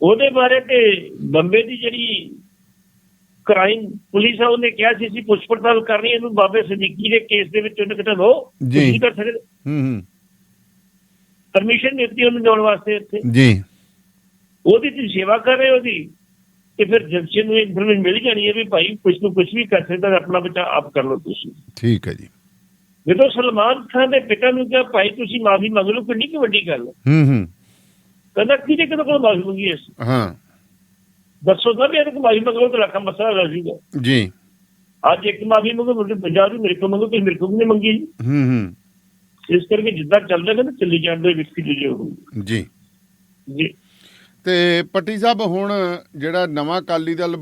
ਉਹਦੇ ਬਾਰੇ ਤੇ ਬੰਬੇ ਦੀ ਜਿਹੜੀ ਕ੍ਰਾਈਮ ਪੁਲਿਸ ਆ ਉਹਨੇ ਕਿਹਾ ਸੀ ਅਸੀਂ ਪੁੱਛ ਪੜਤਾਲ ਕਰਨੀ ਇਹਨੂੰ ਬਾਬੇ ਸਦੀਕੀ ਦੇ ਕੇਸ ਦੇ ਵਿੱਚ ਉਹਨੇ ਕਿਹਾ ਲੋ ਜੀ। ਕਰ ਸਕਦੇ। ਹੂੰ ਹੂੰ। ਪਰਮਿਸ਼ਨ ਦਿੱਤੀ ਉਹਨੂੰ ਜਾਣ ਵਾਸਤੇ ਇੱਥੇ। ਜੀ। ਉਹਦੀ ਤੁਸੀਂ ਸੇਵਾ ਕਰ ਰਹੇ ਹੋ ਉਹਦੀ ਤੇ ਫਿਰ ਜੰਕਸ਼ਨ ਨੂੰ ਇਨਫੋਰਮੇਸ਼ਨ ਮਿਲ ਜਾਣੀ ਹੈ ਵੀ ਭਾਈ ਕੁਝ ਨੂੰ ਕੁਝ ਵੀ ਕਰ ਸਕਦਾ ਆਪਣਾ ਬਚਾ ਆਪ ਕਰ ਲਓ ਤੁਸੀਂ। ਠੀਕ ਹੈ ਜੀ। ਜਦੋਂ ਸਲਮਾਨ ਖਾਨ ਦੇ ਪਿਤਾ ਨੂੰ ਕਿਹਾ ਭਾਈ ਤੁਸੀਂ ਮਾਫੀ ਮੰਗ ਲਓ ਕਿੰਨੀ ਕੁ ਵੱਡੀ ਗੱਲ ਹੈ? ਹੂੰ ਕਹਿੰਦਾ ਕਿਹਦੇ ਕਿਹਦੇ ਕੋਲ ਮਾਫੀ ਮੰਗੀ ਇਸ ਹਾਂ। ਦੱਸੋ ਤਾਂ ਵੀ ਇਹਦੇ ਕੋਲ ਮਾਫੀ ਮੰਗੋ ਤਾਂ ਲੱਖਾਂ ਮਸਲਾ ਹੋ ਜਾਊਗਾ। ਜੀ। ਅੱਜ ਇੱਕ ਮਾਫੀ ਮੰਗੋ ਮੁੰਡੇ ਪੰਜਾਬ ਵੀ ਮੇਰੇ ਕੋਲ ਮੰਗੋ ਤੁਸੀਂ ਮੇਰੇ ਕੋਲ ਨਹੀਂ ਮੰਗੀ। ਹੂੰ ਹੂੰ। ਇਸ ਕਰਕੇ ਜਿੱਦਾਂ ਚੱਲ ਰਿਹਾ ਨਾ ਚੱਲੀ ਜਾਂਦੇ ਵਿਕਸੀ ਜੀ ਹੋ ਜੀ। ਜੀ। ਤੇ ਪੱਟੀ ਸਾਹਿਬ ਹੁਣ ਜਿਹੜਾ ਨਵਾਂ ਅਕਾਲੀ ਦਲ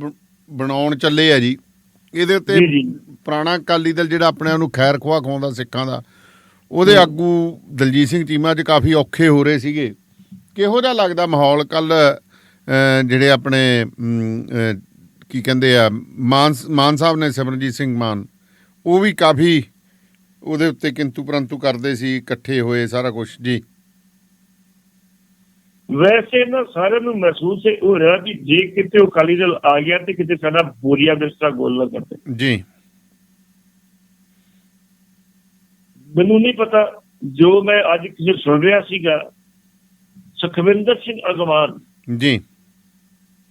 ਬਣਾਉਣ ਚੱਲੇ ਆ ਜੀ ਇਹਦੇ ਉੱਤੇ ਜੀ ਜੀ। ਪੁਰਾਣਾ ਅਕਾਲੀ ਦਲ ਜਿਹੜਾ ਆਪਣੇ ਆਪ ਨੂੰ ਖੈਰ ਖਵਾ ਖਵਾਉਂਦਾ ਸਿੱਖਾਂ ਦਾ ਉਹਦੇ ਆਗੂ ਦਲਜੀਤ ਸਿੰਘ ਚੀਮਾ 'ਚ ਕਾਫੀ ਔਖੇ ਹੋ ਰਹੇ ਸੀਗੇ। ਕਿਹੋ ਜਿਹਾ ਲੱਗਦਾ ਮਾਹੌਲ ਕੱਲ ਜਿਹੜੇ ਆਪਣੇ ਕੀ ਕਹਿੰਦੇ ਆ ਮਾਨ ਮਾਨ ਸਾਹਿਬ ਨੇ ਸਿਮਰਨਜੀਤ ਸਿੰਘ ਮਾਨ ਉਹ ਵੀ ਕਾਫੀ ਉਹਦੇ ਉੱਤੇ ਕਿੰਤੂ ਪਰੰਤੂ ਕਰਦੇ ਸੀ ਇਕੱਠੇ ਹੋਏ ਸਾਰਾ ਕੁਝ ਜੀ। ਵੈਸੇ ਨਾ ਸਾਰਿਆਂ ਨੂੰ ਮਹਿਸੂਸ ਹੈ ਰਿਹਾ ਕਿ ਜੇ ਕਿਤੇ ਉਹ ਅਕਾਲੀ ਦਲ ਆ ਗਿਆ ਤੇ ਕਿਤੇ ਸਾਡਾ ਬੋਰੀਆ ਬਿਸਤਰਾ ਗੋਲ ਨਾ ਕਰਦੇ। ਜੀ। ਮੈਨੂੰ ਨਹੀਂ ਪਤਾ ਜੋ ਮੈਂ ਅੱਜ ਕਿਸੇ ਸੁਣ ਰਿਹਾ ਸੀਗਾ ਸੁਖਵਿੰਦਰ ਸਿੰਘ ਅਗਵਾਨ। ਜੀ।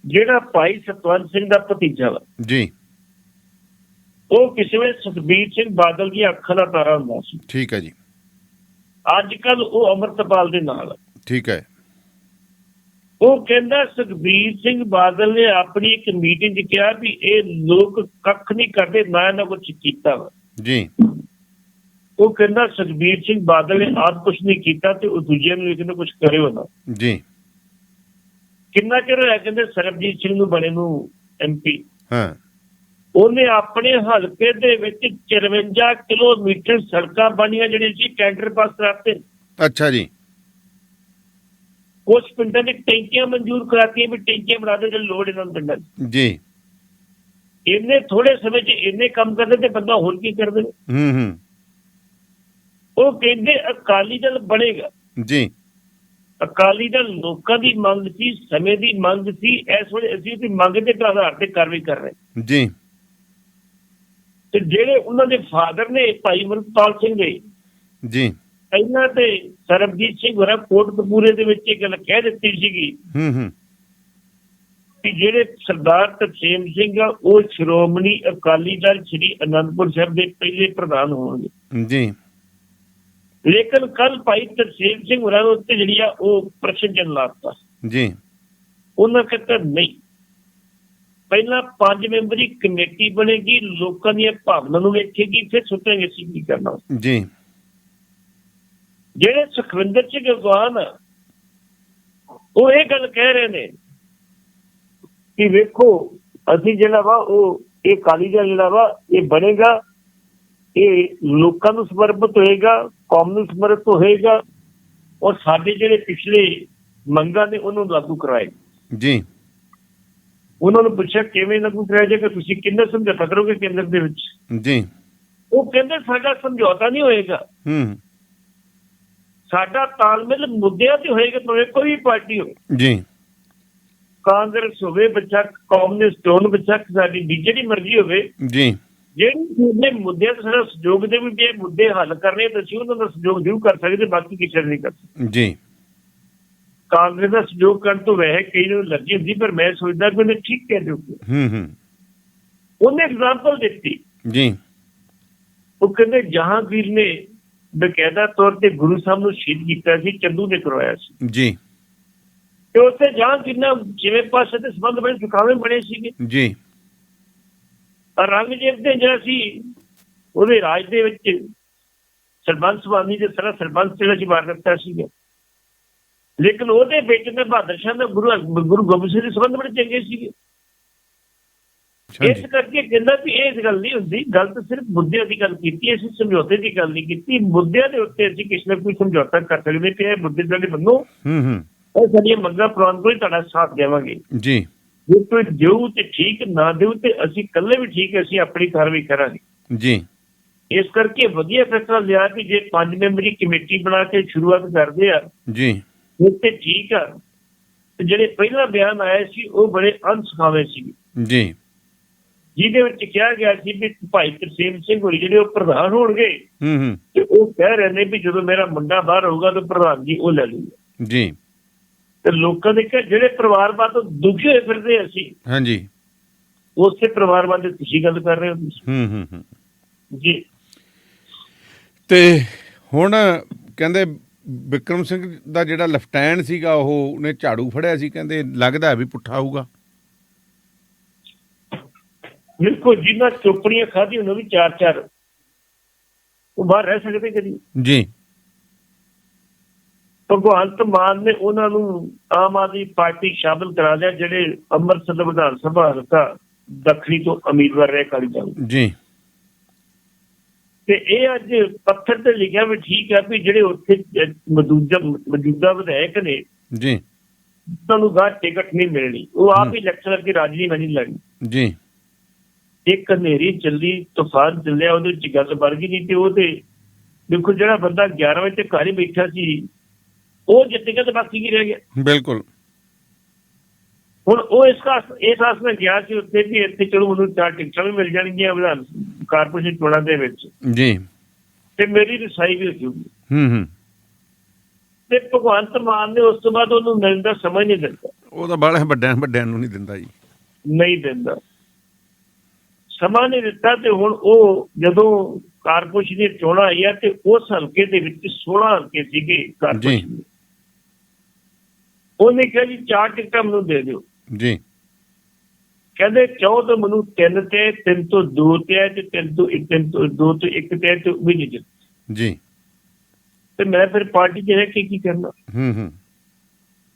ਜਿਹੜਾ ਭਾਈ ਸਤਵੰਤ ਸਿੰਘ ਦਾ ਭਤੀਜਾ ਵਾ। ਜੀ। ਉਹ ਕਿਸੇ ਵੇਲੇ ਸੁਖਬੀਰ ਸਿੰਘ ਬਾਦਲ ਦੀ ਅੱਖਾਂ ਦਾ ਤਾਰਾ ਹੁੰਦਾ ਸੀ। ਠੀਕ ਹੈ ਜੀ। ਅੱਜ ਕੱਲ ਉਹ ਅਮਰਤਪਾਲ ਦੇ ਨਾਲ। ਠੀਕ ਹੈ। ਉਹ ਕਹਿੰਦਾ ਸੁਖਬੀਰ ਸਿੰਘ ਬਾਦਲ ਨੇ ਆਪਣੀ ਇੱਕ ਮੀਟਿੰਗ 'ਚ ਕਿਹਾ ਵੀ ਇਹ ਲੋਕ ਕੱਖ ਨਹੀਂ ਕਰਦੇ ਨਾ ਇਹਨਾਂ ਕੁਝ ਕੀਤਾ ਜੀ। ਉਹ ਕਹਿੰਦਾ ਸੁਖਬੀਰ ਸਿੰਘ ਬਾਦਲ ਨੇ ਆਪ ਕੁਝ ਨਹੀਂ ਕੀਤਾ ਤੇ ਉਹ ਦੂਜਿਆਂ ਨੂੰ ਕਹਿੰਦੇ ਕੁਝ ਕਰਿਓ ਨਾ। ਜੀ। ਕਿੰਨਾ ਚਿਰ ਹੋਇਆ ਕਹਿੰਦੇ ਸਰਬਜੀਤ ਸਿੰਘ ਨੂੰ ਬਣੇ ਨੂੰ ਐਮਪੀ ਹਾਂ। ਉਹਨੇ ਆਪਣੇ ਹਲਕੇ ਦੇ ਵਿੱਚ 54 ਕਿਲੋਮੀਟਰ ਸੜਕਾਂ ਬਣੀਆਂ ਜਿਹੜੀਆਂ ਸੀ ਟੈਂਡਰ ਪਾਸ ਕਰਾਤੇ ਅੱਛਾ ਜੀ। ਕੁਝ ਪਿੰਡਾਂ ਦੇ ਟੈਂਕੀਆਂ ਮਨਜ਼ੂਰ ਕਰਾਤੀਆਂ ਵੀ ਟੈਂਕੀਆਂ ਬਣਾ ਦੇ ਜੇ ਲੋੜ ਇਹਨਾਂ ਨੂੰ ਪਿੰਡਾਂ। ਜੀ। ਇੰਨੇ ਥੋੜੇ ਸਮੇਂ 'ਚ ਇੰਨੇ ਕੰਮ ਕਰਦੇ ਤੇ ਬੰਦਾ ਹੋਰ ਕੀ ਕਰਦੇ? ਹੂੰ ਹੂੰ। ਉਹ ਕਹਿੰਦੇ ਅਕਾਲੀ ਦਲ ਬਣੇਗਾ। ਜੀ। ਅਕਾਲੀ ਦਲ ਲੋਕਾਂ ਦੀ ਮੰਗ ਸੀ ਸਮੇਂ ਦੀ ਮੰਗ ਸੀ ਇਸ ਵੇਲੇ ਅਸੀਂ ਉਹਦੀ ਮੰਗ ਦੇ ਆਧਾਰ ਤੇ ਕਾਰਵਾਈ ਕਰ ਰਹੇ। ਜੀ। ਤੇ ਜਿਹੜੇ ਉਹਨਾਂ ਦੇ ਫਾਦਰ ਨੇ ਭਾਈ ਮਰਪਾਲ ਸਿੰਘ ਨੇ ਜੀ। ਇਹਨਾਂ ਤੇ ਸਰਬਜੀਤ ਸਿੰਘ ਹੋਰਾਂ ਕੋਟਕਪੂਰੇ ਦੇ ਵਿੱਚ ਇਹ ਗੱਲ ਕਹਿ ਦਿੱਤੀ ਸੀਗੀ ਹੂੰ ਹੂੰ। ਕਿ ਜਿਹੜੇ ਸਰਦਾਰ ਤਰਸੇਮ ਸਿੰਘ ਆ ਉਹ ਸ਼੍ਰੋਮਣੀ ਅਕਾਲੀ ਦਲ ਸ੍ਰੀ ਅਨੰਦਪੁਰ ਸਾਹਿਬ ਦੇ ਪਹਿਲੇ ਪ੍ਰਧਾਨ ਹੋਣਗੇ। ਜੀ। ਲੇਕਿਨ ਕੱਲ ਭਾਈ ਤਰਸੇਮ ਸਿੰਘ ਹੋਰਾਂ ਉੱਤੇ ਜਿਹੜੀ ਆ ਉਹ ਪ੍ਰਸ਼ਨ ਚਿੰਨ੍ਹ ਲਾਤਾ। ਜੀ। ਉਹਨਾਂ ਕਹਿੰਦਾ ਨਹੀਂ ਪਹਿਲਾਂ ਪੰਜ ਮੈਂਬਰੀ ਕਮੇਟੀ ਬਣੇਗੀ ਲੋਕਾਂ ਦੀਆਂ ਭਾਵਨਾਵਾਂ ਨੂੰ ਵੇਖੇਗੀ ਫਿਰ ਸੋਚਾਂਗੇ ਅਸੀਂ ਕੀ ਕਰਨਾ। ਜੀ। ਜਿਹੜੇ ਸੁਖਵਿੰਦਰ ਸਿੰਘ ਅਗਵਾਨ ਉਹ ਇਹ ਗੱਲ ਕਹਿ ਰਹੇ ਨੇ ਕਿ ਵੇਖੋ ਅਸੀਂ ਜਿਹੜਾ ਵਾ ਉਹ ਇਹ ਕਾਲੀ ਦਲ ਜਿਹੜਾ ਵਾ ਇਹ ਬਣੇਗਾ ਇਹ ਲੋਕਾਂ ਨੂੰ ਸਮਰਪਿਤ ਹੋਏਗਾ ਕੌਮ ਨੂੰ ਸਮਰਪਿਤ ਹੋਏਗਾ ਔਰ ਸਾਡੇ ਜਿਹੜੇ ਪਿਛਲੇ ਮੰਗਾਂ ਨੇ ਉਹਨੂੰ ਲਾਗੂ ਕਰਾਏਗਾ ਜੀ। ਉਹਨਾਂ ਨੂੰ ਪੁੱਛਿਆ ਕਿਵੇਂ ਲਾਗੂ ਕਰਾਇਆ ਜਾਏਗਾ ਤੁਸੀਂ ਕਿੰਨਾ ਸਮਝੌਤਾ ਕਰੋਗੇ ਕੇਂਦਰ ਦੇ ਵਿੱਚ? ਜੀ। ਉਹ ਕਹਿੰਦੇ ਸਾਡਾ ਸਮਝੌਤਾ ਨਹੀਂ ਹੋਏਗਾ। ਹੂੰ। ਸਾਡਾ ਤਾਲਮੇਲ ਮੁੱਦਿਆਂ ਤੇ ਹੋਏਗਾ ਭਾਵੇਂ ਕੋਈ ਵੀ ਪਾਰਟੀ ਹੋਵੇ। ਜੀ। ਕਾਂਗਰਸ ਹੋਵੇ ਬੱਚਾ ਕਮਿਊਨਿਸਟ ਹੋਣ ਬੱਚਾ ਸਾਡੀ ਜਿਹੜੀ ਮਰਜ਼ੀ ਹੋਵੇ। ਜੀ। ਜਿਹੜੇ ਮੁੱਦਿਆਂ ਤੇ ਸਾਡਾ ਸਹਿਯੋਗ ਦੇ ਵੀ ਜੇ ਇਹ ਮੁੱਦੇ ਹੱਲ ਕਰਨੇ ਤਾਂ ਅਸੀਂ ਉਹਨਾਂ ਦਾ ਸਹਿਯੋਗ ਜ਼ਰੂਰ ਕਰ ਸਕਦੇ ਬਾਕੀ ਕਿਸੇ ਨਹੀਂ ਕਰ ਸਕਦੇ। ਜੀ। ਕਾਂਗਰਸ ਦਾ ਸਹਿਯੋਗ ਕਰਨ ਤੋਂ ਵੈਸੇ ਕਈ ਨੂੰ ਲੱਗੀ ਹੁੰਦੀ ਪਰ ਮੈਂ ਸੋਚਦਾ ਕਿ ਉਹਨੇ ਠੀਕ ਕਹਿ ਦਿਓ ਹੂੰ ਹੂੰ। ਉਹਨੇ ਐਗਜ਼ਾਮਪਲ ਦਿੱਤੀ। ਜੀ। ਉਹ ਕਹਿੰਦੇ ਜਹਾਂਗੀਰ ਨੇ ਬਕਾਇਦਾ ਤੌਰ ਤੇ ਗੁਰੂ ਸਾਹਿਬ ਨੂੰ ਸ਼ਹੀਦ ਕੀਤਾ ਸੀ ਚੰਦੂ ਨੇ ਕਰਵਾਇਆ ਸੀ। ਜੀ। ਤੇ ਉੱਥੇ ਜਹਾਂਗੀਰ ਨਾਲ ਜਿਵੇਂ ਪਾਸੇ ਤੇ ਸੰਬੰਧ ਬੜੇ ਸੁਖਾਵੇਂ ਬਣੇ ਸੀਗੇ। ਜੀ। ਔਰੰਗਜ਼ੇਬ ਦੇ ਜਿਹੜਾ ਸੀ ਉਹਦੇ ਰਾਜ ਦੇ ਵਿੱਚ ਸਰਬੰਸ ਦੇ ਸਾਰਾ ਸਰਬੰਸ ਜਿਹੜਾ ਸੀ ਮਾਰ ਦਿੱਤਾ ਸੀਗਾ। ਲੇਕਿਨ ਉਹਦੇ ਵਿੱਚ ਤੇ ਬਹਾਦਰ ਸ਼ਾਹ ਦਾ ਗੁਰੂ ਗੁਰੂ ਗੋਬਿੰਦ ਸਿੰਘ ਦੇ ਸੰਬੰਧ ਬੜੇ ਚੰਗੇ ਸੀਗੇ। ਇਸ ਕਰਕੇ ਕਹਿੰਦਾ ਵੀ ਇਹ ਗੱਲ ਨਹੀਂ ਹੁੰਦੀ ਗੱਲ ਤਾਂ ਸਿਰਫ ਮੁੱਦਿਆਂ ਦੀ ਗੱਲ ਕੀਤੀ ਅਸੀਂ ਸਮਝੌਤੇ ਦੀ ਗੱਲ ਨਹੀਂ ਕੀਤੀ। ਮੁੱਦਿਆਂ ਦੇ ਉੱਤੇ ਅਸੀਂ ਕਿਸੇ ਨਾ ਕੋਈ ਸਮਝੌਤਾ ਕਰ ਸਕਦੇ ਕਿ ਇਹ ਮੁੱਦੇ ਜਿਹੜੇ ਮੰਨੋ ਹੂੰ ਹੂੰ। ਉਹ ਸਾਡੀਆਂ ਮੰਗਾਂ ਪ੍ਰਵਾਨ ਕੋਈ ਤੁਹਾਡਾ ਸਾਥ ਦੇਵਾਂਗੇ। ਜੀ। ਜੇ ਕੋਈ ਦਿਓ ਤੇ ਠੀਕ ਨਾ ਦਿਓ ਤੇ ਅਸੀਂ ਇਕੱਲੇ ਵੀ ਠੀਕ ਅਸੀਂ ਆਪਣੀ ਕਾਰਵਾਈ ਕਰਾਂਗੇ। ਜੀ। ਇਸ ਕਰਕੇ ਵਧੀਆ ਫੈਸਲਾ ਲਿਆ ਕਿ ਜੇ ਪੰਜ ਮੈਂਬਰੀ ਕਮੇਟੀ ਬਣਾ ਕੇ ਸ਼ੁਰੂਆਤ ਕਰਦੇ ਆ ਜੀ। ਫਿਰ ਤੇ ਠੀਕ ਆ। ਤੇ ਜਿਹੜੇ ਪਹਿਲਾ ਬਿਆਨ ਆਇਆ ਸੀ ਉਹ ਬੜੇ ਅਨਸੁਖਾਵੇਂ ਸੀ। ਜੀ। ਜਿਹਦੇ ਵਿੱਚ ਕਿਹਾ ਗਿਆ ਸੀ ਵੀ ਭਾਈ ਤਰਸੇਮ ਸਿੰਘ ਹੋਰੀ ਜਿਹੜੇ ਉਹ ਪ੍ਰਧਾਨ ਹੋਣਗੇ ਹੂੰ ਹੂੰ। ਤੇ ਉਹ ਕਹਿ ਰਹੇ ਨੇ ਵੀ ਜਦੋਂ ਮੇਰਾ ਮੁੰਡਾ ਬਾਹਰ ਹੋਊਗਾ ਤਾਂ ਪ੍ਰਧਾਨਗੀ ਉਹ ਲੈ ਲੂਗਾ। ਜੀ। ਤੇ ਲੋਕਾਂ ਦੇ ਕਿ ਜਿਹੜੇ ਪਰਿਵਾਰਵਾਦ ਤੋਂ ਦੁਖੀ ਹੋਏ ਫਿਰਦੇ ਅਸੀਂ ਹਾਂਜੀ। ਉਸੇ ਪਰਿਵਾਰਵਾਦ ਦੀ ਤੁਸੀਂ ਗੱਲ ਕਰ ਰਹੇ ਹੋ ਹੂੰ ਹੂੰ ਹੂੰ। ਜੀ। ਤੇ ਹੁਣ ਕਹਿੰਦੇ ਵਿਕਰਮ ਸਿੰਘ ਦਾ ਜਿਹੜਾ ਲੈਫਟੈਨੈਂਟ ਸੀਗਾ ਉਹ ਉਹਨੇ ਝਾੜੂ ਫੜਿਆ ਸੀ ਕਹਿੰਦੇ ਲੱਗਦਾ ਵੀ ਪੁੱਠਾ ਹੋਊਗਾ। ਬਿਲਕੁਲ ਜਿਨ੍ਹਾਂ ਚੋਪੜੀਆਂ ਖਾਧੀ ਉਹਨਾਂ ਵੀ ਚਾਰ ਚਾਰ। ਉਹ ਬਾਹਰ ਰਹਿ ਸਕਦੇ ਕਦੀ ਜੀ। ਭਗਵੰਤ ਮਾਨ ਨੇ ਉਹਨਾਂ ਨੂੰ ਆਮ ਆਦਮੀ ਪਾਰਟੀ ਸ਼ਾਮਲ ਕਰਾ ਲਿਆ ਜਿਹੜੇ ਅੰਮ੍ਰਿਤਸਰ ਵਿਧਾਨ ਸਭਾ ਹਲਕਾ ਦੱਖਣੀ ਤੋਂ ਉਮੀਦਵਾਰ ਰਹੇ ਕਾਲੀ ਦਲ। ਜੀ। ਤੇ ਇਹ ਅੱਜ ਪੱਥਰ ਤੇ ਲਿਖਿਆ ਵੀ ਠੀਕ ਹੈ ਵੀ ਜਿਹੜੇ ਉੱਥੇ ਮੌਜੂਦਾ ਮੌਜੂਦਾ ਵਿਧਾਇਕ ਨੇ ਜੀ। ਉਹਨਾਂ ਨੂੰ ਗਾਹ ਟਿਕਟ ਨਹੀਂ ਮਿਲਣੀ। ਉਹ ਆਪ ਹੀ। ਇਲੈਕਸ਼ਨ ਕਰਕੇ ਰਾਜਨੀ ਨਹੀਂ ਲੜਨੀ। ਜੀ। ਇੱਕ ਹਨੇਰੀ ਚੱਲੀ ਤੂਫਾਨ ਚੱਲਿਆ ਉਹਦੇ ਵਿੱਚ ਗੱਲ ਬਣ ਗਈ ਨਹੀਂ ਤੇ ਉਹ ਤੇ ਦੇਖੋ ਜਿਹੜਾ ਬੰਦਾ 11 ਵਜੇ ਤੱਕ ਘਰ ਹੀ ਬੈਠਾ ਸੀ ਉਹ ਜਿੱਤ ਗਿਆ ਤੇ ਬਾਕੀ ਕੀ ਰਹਿ ਗਿਆ? ਬਿਲਕੁਲ। ਹੁਣ ਉਹ ਇਸ ਕਾਸ ਇਸ ਆਸ ਨਾਲ ਗਿਆ ਸੀ ਉੱਥੇ ਵੀ ਇੱਥੇ ਚਲੋ ਉਹਨੂੰ ਚਾਰ ਟਿਕਟਾਂ ਵੀ ਮਿਲ ਜਾਣਗੀਆਂ ਵਿਧਾਨ ਕਾਰਪੋਰੇਸ਼ਨ ਚੋਣਾਂ ਦੇ ਵਿੱਚ। ਜੀ। ਤੇ ਮੇਰੀ ਰਸਾਈ ਵੀ ਹੋ ਜਾਊਗੀ ਹੂੰ ਹੂੰ। ਤੇ ਭਗਵੰਤ ਮਾਨ ਨੇ ਉਸ ਤੋਂ ਬਾਅਦ ਉਹਨੂੰ ਮਿਲਣ ਦਾ ਸਮਾਂ ਨਹੀਂ ਦਿੱਤਾ। ਉਹ ਤਾਂ ਬਾਹਲੇ ਵੱਡਿਆਂ ਵੱਡਿਆਂ ਨੂੰ ਨਹੀਂ ਦਿੰਦਾ ਜੀ। ਨਹੀਂ ਦਿੰਦਾ। ਸਮਾਂ ਨਹੀਂ ਦਿੱਤਾ ਤੇ ਹੁਣ ਉਹ ਜਦੋਂ ਕਾਰਪੋਰੇਸ਼ਨ ਦੀ ਚੋਣਾਂ ਆਈਆਂ ਤੇ ਉਸ ਹਲਕੇ ਦੇ ਵਿੱਚ 16 ਹਲਕੇ ਸੀਗੇ ਕਾਰਪੋਰੇਸ਼ਨ। ਉਹਨੇ ਕਿਹਾ ਜੀ ਚਾਰ ਟਿਕਟਾਂ ਮੈਨੂੰ ਦੇ ਦਿਓ। ਜੀ। ਕਹਿੰਦੇ ਚਾਹੋ ਤਾਂ ਮੈਨੂੰ ਤਿੰਨ ਤੇ ਤਿੰਨ ਤੋਂ ਦੋ ਤੇ ਹੈ ਤੇ ਤਿੰਨ ਤੋਂ ਇੱਕ ਤਿੰਨ ਤੋਂ ਦੋ ਤੋਂ ਇੱਕ ਤੇ ਤੇ ਵੀ ਨਹੀਂ ਜੀ। ਤੇ ਮੈਂ ਫਿਰ ਪਾਰਟੀ ਰਹਿ ਕੇ ਕੀ ਕਰਨਾ? ਹੂੰ ਹੂੰ।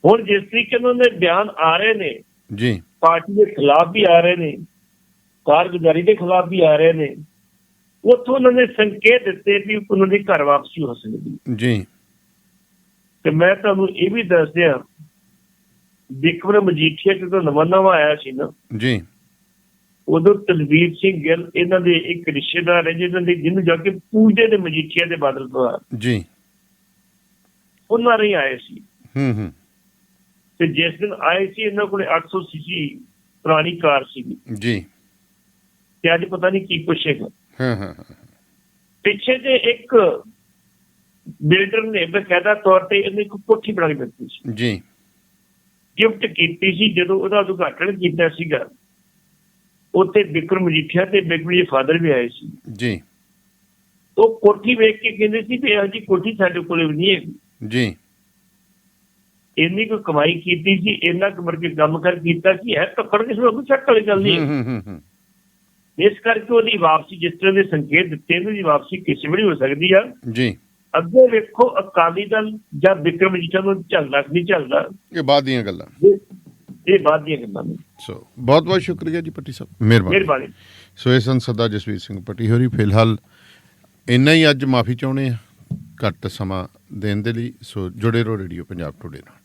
ਹੁਣ ਜਿਸ ਤਰੀਕੇ ਨਾਲ ਉਹਦੇ ਬਿਆਨ ਆ ਰਹੇ ਨੇ ਜੀ। ਪਾਰਟੀ ਦੇ ਖਿਲਾਫ ਵੀ ਆ ਰਹੇ ਨੇ ਕਾਰਗੁਜ਼ਾਰੀ ਦੇ ਖਿਲਾਫ ਵੀ ਆ ਰਹੇ ਨੇ ਉੱਥੋਂ ਉਹਨਾਂ ਨੇ ਸੰਕੇਤ ਦਿੱਤੇ ਵੀ ਉਹਨਾਂ ਦੀ ਘਰ ਵਾਪਸੀ ਹੋ ਸਕਦੀ। ਜੀ। ਤੇ ਮੈਂ ਤੁਹਾਨੂੰ ਇਹ ਵੀ ਦੱਸ ਦਿਆਂ ਵਿਕਰਮ ਮਜੀਠੀਆ ਜਦੋਂ ਨਵਾਂ ਨਵਾਂ ਆਇਆ ਸੀ ਨਾ। ਜੀ। ਉਦੋਂ ਤਲਵੀਰ ਸਿੰਘ ਗਿੱਲ ਇਹਨਾਂ ਦੇ ਇੱਕ ਰਿਸ਼ਤੇਦਾਰ ਹੈ ਜਿਹਨਾਂ ਦੇ ਜਿਹਨੂੰ ਜਾ ਕੇ ਪੂਜਦੇ ਨੇ ਮਜੀਠੀਆ ਦੇ ਬਾਦਲ ਤੋਂ ਜੀ। ਉਹਨਾਂ ਨੇ ਆਏ ਸੀ। ਹੂੰ ਹੂੰ। ਤੇ ਜਿਸ ਦਿਨ ਆਏ ਸੀ ਇਹਨਾਂ ਕੋਲੇ 800 ਸੀਸੀ ਪੁਰਾਣੀ ਕਾਰ ਸੀ ਜੀ। ਤੇ ਅੱਜ ਪਤਾ ਨਹੀਂ ਕੀ ਹਾਂ ਹਾਂ ਹਾਂ। ਪਿੱਛੇ ਜੇ ਇੱਕ ਬਿਲਡਰ ਨੇ ਬਕਾਇਦਾ ਤੌਰ ਤੇ ਇਹਨੇ ਇੱਕ ਕੋਠੀ ਬਣਾ ਕੇ ਦਿੱਤੀ ਸੀ। ਜੀ। ਗਿਫਟ ਕੀਤੀ ਸੀ ਜਦੋਂ ਉਹਦਾ ਉਦਘਾਟਨ ਕੀਤਾ ਸੀਗਾ ਉੱਥੇ ਵਿਕਰਮ ਮਜੀਠੀਆ ਤੇ ਬਿਕਰਮ ਜੀ ਫਾਦਰ ਵੀ ਆਏ ਸੀ। ਜੀ। ਉਹ ਕੋਠੀ ਵੇਖ ਕੇ ਕਹਿੰਦੇ ਸੀ ਵੀ ਇਹ ਜੀ ਕੋਠੀ ਸਾਡੇ ਕੋਲੇ ਨਹੀਂ ਹੈ ਜੀ। ਇੰਨੀ ਕੁ ਕਮਾਈ ਕੀਤੀ ਸੀ ਇੰਨਾ ਕੁ ਮਰ ਕੇ ਕੰਮ ਕਰ ਕੀਤਾ ਸੀ ਹੈ ਤਾਂ ਫੜ ਕਿਸੇ ਨੂੰ ਚੱਕ ਹੂੰ। ਹੂੰ ਇਸ ਕਰਕੇ ਉਹਦੀ ਵਾਪਸੀ ਜਿਸ ਤਰ੍ਹਾਂ ਦੇ ਸੰਕੇਤ ਦਿੱਤੇ ਨੇ ਉਹਦੀ ਵਾਪਸੀ ਕਿਸੇ ਵੀ ਹੋ ਸਕਦੀ ਆ। ਜੀ। ਅੱਗੇ ਵੇਖੋ ਅਕਾਲੀ ਦਲ ਜਾਂ ਵਿਕਰਮ ਜੀਠਾ ਨੂੰ ਕਿ ਨਹੀਂ ਝੱਲਦਾ ਇਹ ਬਾਅਦ ਦੀਆਂ ਗੱਲਾਂ। ਇਹ ਬਾਤ ਦੀਆਂ ਗੱਲਾਂ ਨੇ। ਸੋ ਬਹੁਤ ਬਹੁਤ ਸ਼ੁਕਰੀਆ ਜੀ ਪੱਟੀ ਸਾਹਿਬ। ਮਿਹਰਬਾਨੀ। ਮਿਹਰਬਾਨੀ। ਸੋ ਇਹ ਸਨ ਸਰਦਾਰ ਜਸਵੀਰ ਸਿੰਘ ਪੱਟੀ ਹੋਰੀ। ਫਿਲਹਾਲ ਇੰਨਾ ਹੀ ਅੱਜ ਮਾਫੀ ਚਾਹੁੰਦੇ ਆ ਘੱਟ ਸਮਾਂ ਦੇਣ ਦੇ ਲਈ। ਸੋ ਜੁੜੇ ਰਹੋ ਰੇਡੀਓ ਪੰਜਾਬ ਟੁਡੇ ਨਾਲ।